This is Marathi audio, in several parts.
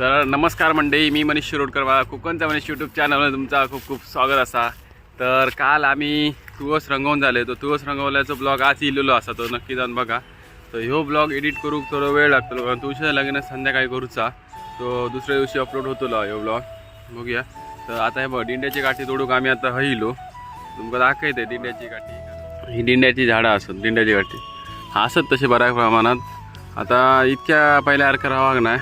तर नमस्कार मंडळी मी मनीष शिरोडकर मला कोकणच्या मनीष यूट्यूब चॅनलमध्ये तुमचा खूप खूप स्वागत असा. तर काल आम्ही तुळस रंगवून झाले तो तुळस रंगवल्याचो ब्लॉग आज इलेलो असा तो. नक्की जाऊन बघा. तर ह्यो ब्लॉग एडिट करूक थोडं वेळ लागतो. कारण तुळशीचं लग्न संध्याकाळी करूचा. तो दुसऱ्या दिवशी अपलोड होतो ह्यो ब्लॉग बघूया. तर आता हे बघ दिंड्याची गाठी तोडूक आम्ही आता हईलो तुमका दाखवते दिंड्याची गाठी ही दिंड्याची झाडं असत दिंड्याची गाठी हा असत तसे बऱ्या प्रमाणात. आता इतक्या पहिल्या अर्क राहावं नाही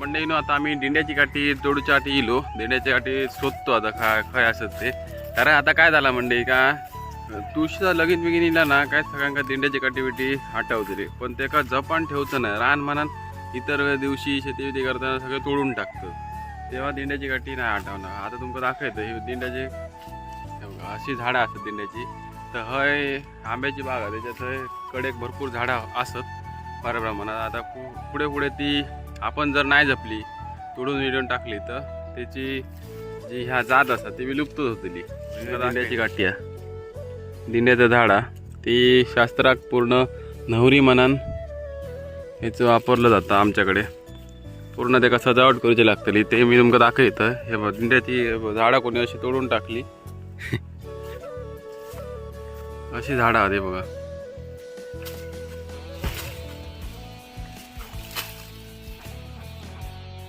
मंडई आता आम्ही दिंड्याची काठी तोडूच्या आठी इलो. दिंड्याची काठी शोधतो आता खा खय असत ते. कारण आता काय झाला मंडई का तुळशीचा लगीन बिगीन इला ना काय सगळ्यांका दिंड्याची काठी बिटी हटवते रे. पण ते का जपान ठेवचं नाही रान मनात इतर दिवशी शेती बिती करताना सगळं तोडून टाकतं. तेव्हा दिंड्याची काठी नाही हटवणार. आता तुमका दाखवतं ही दिंड्याची हे अशी झाडं असतात दिंड्याची. तर हय आंब्याची बाग आहे त्याच्यात हय कडेक भरपूर झाडं असत फार प्रमाणात. आता पु- पुढे पुढे ती आपण जर नाही जपली तोडून विडून टाकली तर त्याची जी ह्या जात असतात ती विलुप्त होतली. दिंड्याची गाठी आहे दिंड्याचं झाडा ती शास्त्राक पूर्ण नवरी मनान ह्याचं वापरलं जातं आमच्याकडे. पूर्ण ते सजावट करूची लागतली ते मी तुमका दाखवतं. हे बघ दिंड्याची झाडं कोणी अशी तोडून टाकली. अशी झाडं आधी बघा.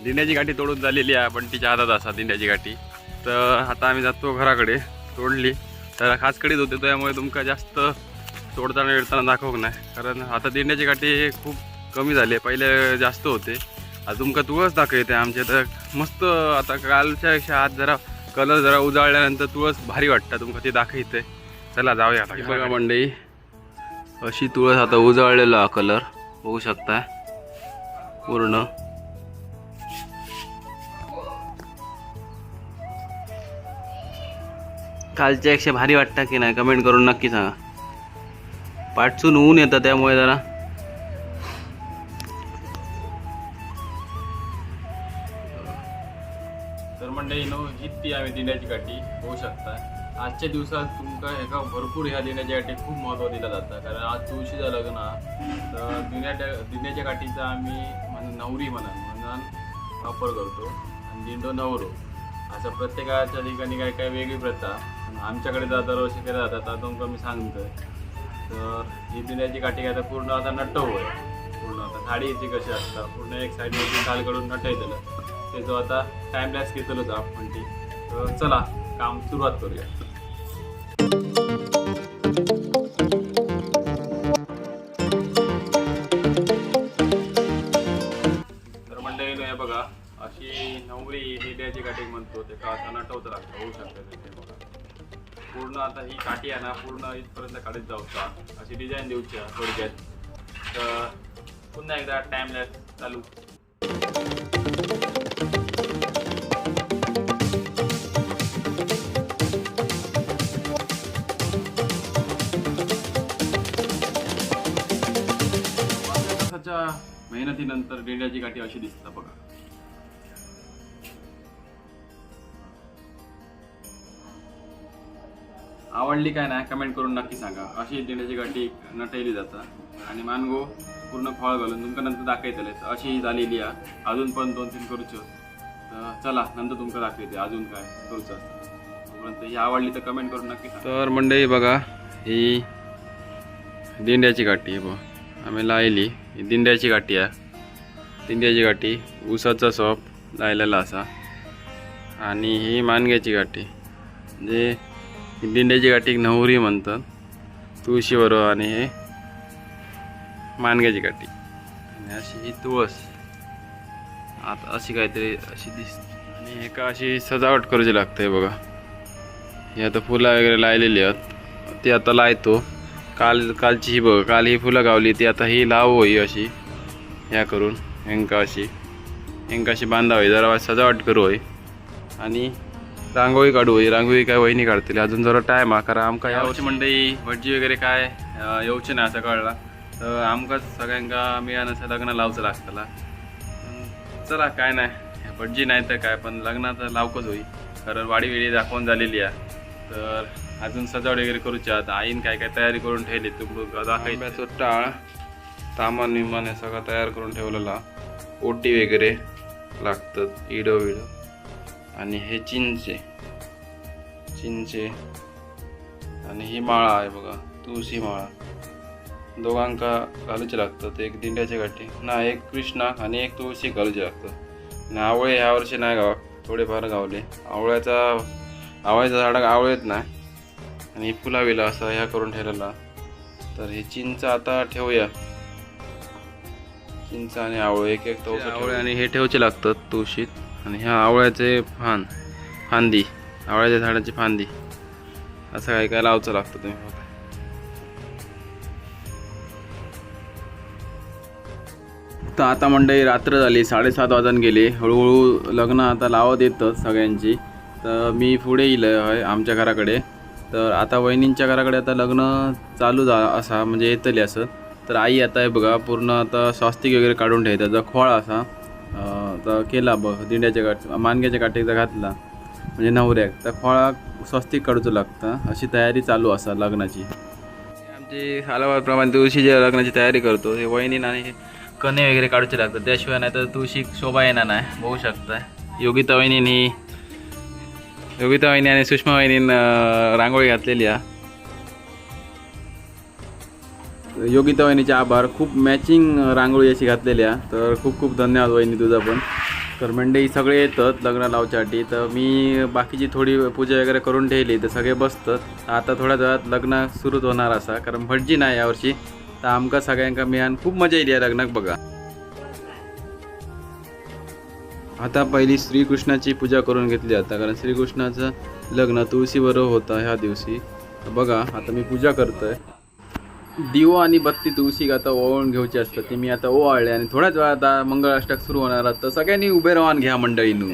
दिंड्याची गाठी तोडून झालेली आहे पण तिच्या हातात असा दिंड्याची गाठी. तर आता आम्ही जातो घराकडे तोडली. तर खास कडीत होते त्यामुळे तुमका जास्त तोडताना येताना दाखवक नाही? कारण आता दिंड्याची गाठी खूप कमी झाली पहिले जास्त होते. आता तुमका तुळस दाखवते आमच्या तर मस्त आता कालच्या पेक्षा आज जरा कलर जरा उजाळल्यानंतर तुळस भारी वाटतं तुमका ते दाखवते. चला जाऊया आता बघा मंडई अशी तुळस आता उजळलेला कलर बघू शकता पूर्ण. कालच्या एकशे भारी वाटतं की नाही? कमेंट करून नक्की सांगा. पाठसून ऊन येतं त्यामुळे जरा. तर मंडळी नो ही ती आम्ही दिंड्याची गाठी होऊ शकता. आजच्या दिवसात तुमका एका भरपूर ह्या दिंड्याच्या गाठी खूप महत्त्व दिलं जातं. कारण आज तुळशीचं लग्न तर दिण्याच्या दिंड्याच्या गाठीचा आम्ही म्हणजे नवरी म्हणा म्हणून वापर करतो. आणि दिंडो नवरो. असं प्रत्येकाच्या ठिकाणी काही काही वेगळी प्रथा. आमच्याकडे जर दरवर्षी केल्या जातात आता तुमका मी सांगतो तर ही दिंड्याची काठी काय तर पूर्ण आता नट्ट होय. पूर्ण आता साडीची कशी असतात. पूर्ण एक साईड खाल कडून ते जो आता टाइमलेस घेतलंच आपण ती. तर चला काम सुरुवात करूया. तर बघा अशी नवरी दिंड्याची काठी म्हणतो. ते का असं नटवत लागतं होऊ शकतं पूर्ण आता ही काठी आहे ना पूर्ण इथपर्यंत काढत जाऊचा अशी डिझाईन देऊची थोडक्यात. तर पुन्हा एकदा टाइमलेस चालू. मेहनतीनंतर डेंड्याची काठी अशी दिसतात बघा. आवडली काय नाही कमेंट करून नक्की सांगा. अशी दिंड्याची गाठी नटयली जाता. आणि मानगो पूर्ण फळ घालून तुमका नंतर दाखवतले. तर अशी ही झालेली आहे. अजून पण दोन तीन करूचो. तर चला नंतर तुमका दाखवते अजून काय करूचं. तोपर्यंत ही आवडली तर कमेंट करून नक्की तर मंडळी बघा ही दिंड्याची गाठी आहे बघ. आम्ही लायली. ही दिंड्याची गाठी आहे. दिंड्याची गाठी ऊसाचा सॉप लायलेला असा. आणि ही मानग्याची गाठी. म्हणजे दिंड्याची गाठी एक नवरी म्हणतात. तुळशी आणि हे मानग्याची गाठी. आणि अशी ही तुळस. आता अशी काहीतरी अशी दिस आणि एका अशी सजावट करूची लागते बघा. ही आता फुलं वगैरे लायलेली आहेत. ती आता लायतो काल कालची ही बघा. काल ही फुलं गावली. ती आता ही लाव होई अशी. ह्या करून. हेंका अशी. हेंका अशी बांधावी. जरा सजावट करू होय आणि रांगोळी काढू होई रांगोळी काय वहिनी काढतील? अजून जरा टायम हा कारण आमका यावर्षी मंडई भटजी वगैरे काय अं, येऊचे नाही असं कळला. तर आमकां सगळ्यांका मिळानसं लग्न लावचं लागतला. चला काय नाही. भटजी नाही तर काय पण लग्नाचं लावकच होई. कारण वाडी वेळी दाखवून झालेली आहे. तर अजून सजावट वगैरे करूची आता आईन काय काय तयारी करून ठेवली तुम्ही दाखवायचं टाळ सामान विमान हे सगळं तयार करून ठेवलेला. ओटी वगैरे लागतात इडो विडो आणि हे चिंचे. चिंचे. आणि ही माळा आहे बघा तुळशी माळा. दोघांका घालूचे लागतात एक दिंड्याचे गाठी ना एक कृष्णा आणि एक तुळशी घालूचे लागतात. आणि आवळे ह्या वर्षी नाही गावा थोडेफार गावले. आवळ्याचा आवळ्याच्या झाडाक आवळेत नाही. आणि फुला विला असा ह्या करून ठेवलेला. तर हे चिंच आता ठेवूया. चिंच आणि आवळे एक एक आवळे आणि हे ठेवचे लागतात तुळशीत. आणि ह्या आवळ्याचे फान फांदी आवळ्याच्या झाडाची फांदी. असं काय काय लावचं लागतं तुम्ही बघा. तर आता मंडळी रात्र झाली साडेसात वाजून गेले. हळूहळू लग्न आता लावत येतं सगळ्यांची. तर मी पुढे येईल आहे आमच्या घराकडे. तर आता वहिनींच्या घराकडे आता लग्न चालू जा असा म्हणजे येतले असं. तर आई आता आहे बघा पूर्ण आता स्वास्तिक वगैरे काढून ठेवतात जर खोळा असा. तर केला बघ दिंड्याच्या गाठ मानग्याच्या काठीचा घातला. म्हणजे नवऱ्याक. तर खोळा स्वस्तिक काढूचं लागतं. अशी तयारी चालू असा लग्नाची. आमची हालावाप्रमाणे तुळशीच्या लग्नाची तयारी करतो. हे वहिनी आणि कणे वगैरे काढूचे लागतात. त्याशिवाय नाही तर तुळशी शोभा येणार नाही. बघू शकता योगिता वहिनी योगिता वहिनी आणि सुषमा वहिनीन रांगोळी घातलेली आहे. योगिता वहिनीचे आभार. खूप मॅचिंग रांगोळी अशी घातलेली आहे तर खूप खूप धन्यवाद वहिनी तुझा पण. तर मंडळी सगळे येतात लग्न लावच्यासाठी. तर मी बाकीची थोडी पूजा वगैरे करून ठेवली. तर सगळे बसतात. आता थोड्या वेळात लग्न सुरूच होणार असा. कारण भटजी नाही यावर्षी तर आमका सगळ्यांका मिळान खूप मजा येईल या लग्नाक बघा. आता पहिली श्रीकृष्णाची पूजा करून घेतली आता. कारण श्रीकृष्णाचं लग्न तुळशीबरोबर होतं ह्या दिवशी. बघा आता मी पूजा करतोय. दिवो आणि बत्ती तुळशी आता ओवाळून घ्यायची असतात ती मी आता ओवाळले आणि थोड्याच वेळा आता मंगळाष्टक सुरू होणार आहे. तर सगळ्यांनी उभे राहून घ्या मंडळीनू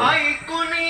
ऐकुनी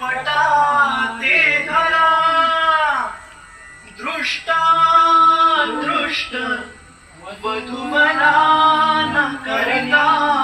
पटाते धरा. दृष्टा दृष्ट. वधुमना न करता.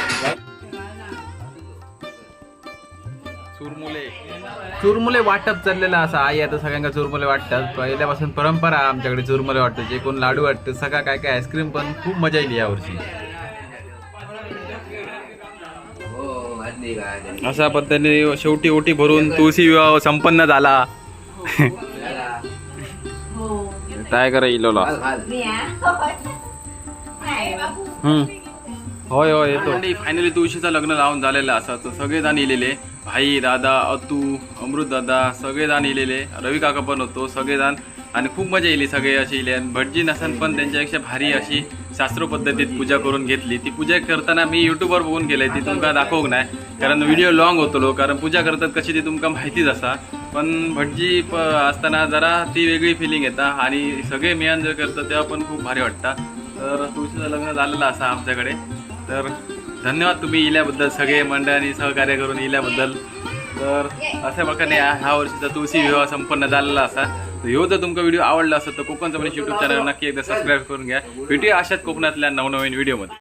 चुरमुले वाटप चाललेलं असं आई आता सगळ्यांना चुरमुले वाटतात. पहिल्यापासून परंपरा आमच्याकडे चुरमुले वाटतं. जे कोण लाडू वाटतं सगळं काय काय आईस्क्रीम पण खूप मजा येईल यावर्षी अशा पद्धतीने शेवटी ओटी भरून तुळशी विवाह संपन्न झाला. काय करा इलोला हम्म. होय होय येतो. फायनली तुळशीचं लग्न लावून झालेलं असा तर सगळेजण इलेले. भाई दादा अतू अमृत दादा सगळेजण इलेले. रवी काका पण होतो सगळेजण. आणि खूप मजा येईल सगळे असे इले. आणि भटजी नसन पण त्यांच्यापेक्षा भारी अशी शास्त्र पद्धतीत पूजा करून घेतली. ती पूजा करताना मी युट्यूबवर बघून गेले ती तुमका दाखवूक नाही कारण व्हिडिओ लॉंग होतलो कारण पूजा करतात कशी ती तुमका माहितीच असा. पण भटजी प असताना जरा ती वेगळी फिलिंग येता. आणि सगळे मिळून जर करतात तेव्हा पण खूप भारी वाटतं. तर तुळशीचं लग्न झालेलं असा आमच्याकडे. तर धन्यवाद तुम्ही इल्याबद्दल सगळे मंडळांनी सहकार्य करून इल्याबद्दल. तर असं प्रकारे ह्या वर्षीचा तुळशी विवाह संपन्न झालेला असा. तर ह्यो जर तुमचा व्हिडिओ आवडला असेल तर कोकणचा म्हणजे युट्यूब चॅनल नक्की एकदा सबस्क्राईब करून घ्या. भेटूया अशाच कोकणातल्या नवनवीन व्हिडिओमध्ये.